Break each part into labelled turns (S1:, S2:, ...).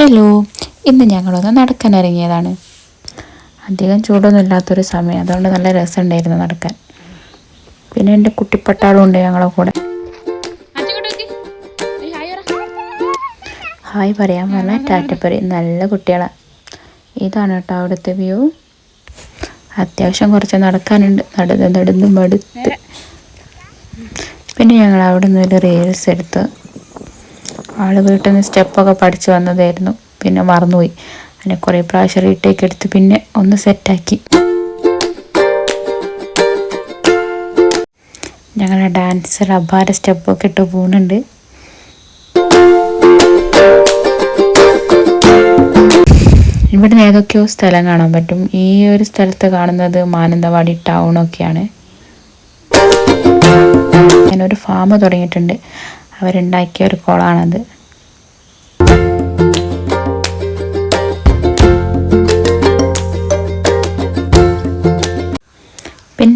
S1: Hello ഇന്ന് ഞങ്ങളൊന്ന് നടക്കാൻ ഇറങ്ങിയതാണ് അധികം ചൂടൊന്നും ഇല്ലാത്തൊരു സമയം. അതുകൊണ്ട് നല്ല രസമുണ്ടായിരുന്നു നടക്കാൻ. പിന്നെ എന്റെ കുട്ടിപ്പട്ടാളും ഉണ്ട് ഞങ്ങളെ കൂടെ. ഹായ് പറയാൻ പറഞ്ഞാൽ ടാറ്റപ്പറി നല്ല കുട്ടികളാണ് ഇതാണ് കേട്ടോ അവിടുത്തെ വ്യൂ. അത്യാവശ്യം കുറച്ച് നടക്കാനുണ്ട്. നടന്ന് നടന്ന് മടുത്ത്. പിന്നെ ഞങ്ങൾ അവിടെ നിന്ന് ഒരു റീൽസ് എടുത്ത് ആൾ വീട്ടിൽ നിന്ന് സ്റ്റെപ്പൊക്കെ പഠിച്ചു വന്നതായിരുന്നു. പിന്നെ മറന്നുപോയി. അങ്ങനെ കുറേ പ്രാവശ്യം റീടേക്ക് എടുത്ത് പിന്നെ ഒന്ന് സെറ്റാക്കി ഞങ്ങളുടെ ഡാൻസർ അപാര സ്റ്റെപ്പൊക്കെ ഇട്ട് പോകുന്നുണ്ട്. ഇവിടുന്ന് ഏതൊക്കെയോ സ്ഥലം കാണാൻ പറ്റും. ഈ ഒരു സ്ഥലത്ത് കാണുന്നത് മാനന്തവാടി ടൗണൊക്കെയാണ് ഞാനൊരു ഫാം തുടങ്ങിയിട്ടുണ്ട്. അവരുണ്ടാക്കിയ ഒരു കുളമാണത്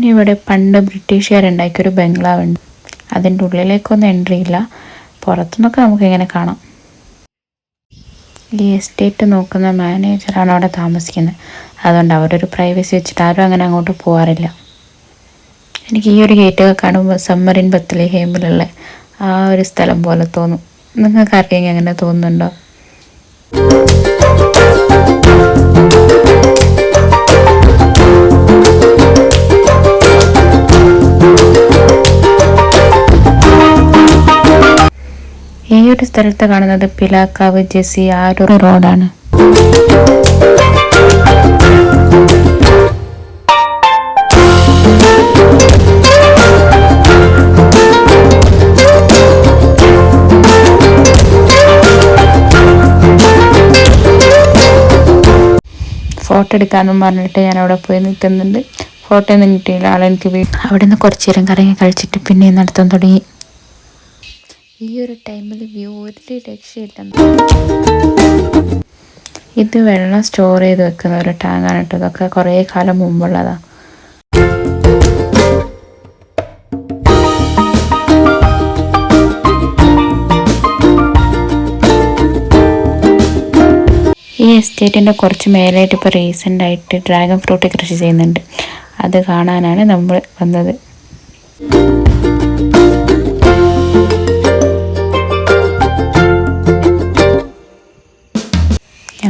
S1: പിന്നെ ഇവിടെ പണ്ട് ബ്രിട്ടീഷുകാരുണ്ടാക്കിയ ഒരു ബംഗ്ലാവ് ഉണ്ട് അതിന്റെ ഉള്ളിലേക്കൊന്നും എൻട്രി ഇല്ല. പുറത്തുനിന്നൊക്കെ നമുക്കിങ്ങനെ കാണാം. ഈ എസ്റ്റേറ്റ് നോക്കുന്ന മാനേജറാണ് അവിടെ താമസിക്കുന്നത്. അതുകൊണ്ട് അവരൊരു പ്രൈവസി വെച്ചിട്ട് ആരും അങ്ങനെ അങ്ങോട്ട് പോകാറില്ല എനിക്ക് ഈ ഒരു ഗേറ്റൊക്കെ കാണുമ്പോൾ സമ്മറിൻ ബത്തലി ഹേമിലുള്ള ആ ഒരു സ്ഥലം പോലെ തോന്നും. നിങ്ങൾക്ക് ആർക്കെങ്കിലും അങ്ങനെ തോന്നുന്നുണ്ടോ? ഒരു സ്ഥലത്ത് കാണുന്നത് പിലാക്കാവ് ജെസി ആരൂർ റോഡാണ്. ഫോട്ടോ എടുക്കാമെന്നും പറഞ്ഞിട്ട് ഞാൻ അവിടെ പോയി നിൽക്കുന്നുണ്ട്. ഫോട്ടോ ഒന്നും കിട്ടിയില്ല. ആളെനിക്ക് അവിടെ നിന്ന് കുറച്ചു നേരം കറങ്ങി കഴിച്ചിട്ട് പിന്നെ നടത്താൻ തുടങ്ങി. ഈ ഒരു ടൈമിൽ വ്യൂ ഒരു രക്ഷയില്ല ഇത് വെള്ളം സ്റ്റോർ ചെയ്ത് വെക്കുന്ന ഒരു ടാങ്കാണ് കേട്ടോ. ഇതൊക്കെ കുറേ കാലം മുമ്പുള്ളതാണ് ഈ എസ്റ്റേറ്റിന്റെ കുറച്ച് മേലായിട്ട് ഇപ്പോൾ റീസെന്റ് ആയിട്ട് ഡ്രാഗൺ ഫ്രൂട്ട് കൃഷി ചെയ്യുന്നുണ്ട്. അത് കാണാനാണ് നമ്മൾ വന്നത്.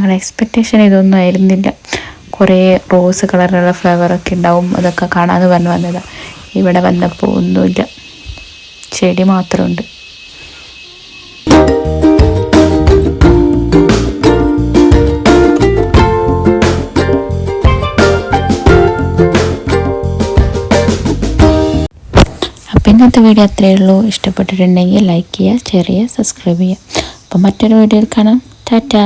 S1: ഞങ്ങളുടെ എക്സ്പെക്റ്റേഷൻ ഇതൊന്നും ആയിരുന്നില്ല. കുറേ റോസ് കളറുള്ള ഫ്ലവറൊക്കെ ഉണ്ടാവും അതൊക്കെ കാണാമെന്ന് പറഞ്ഞു വന്നതാണ് ഇവിടെ വന്നപ്പോൾ ഒന്നുമില്ല. ചെടി മാത്രമുണ്ട്. ഇന്നത്തെ വീഡിയോ അത്രയേ ഉള്ളൂ. ഇഷ്ടപ്പെട്ടിട്ടുണ്ടെങ്കിൽ ലൈക്ക് ചെയ്യുക ഷെയർ ചെയ്യുക സബ്സ്ക്രൈബ് ചെയ്യുക. അപ്പം മറ്റൊരു വീഡിയോയിൽ കാണാം. ടാറ്റാ.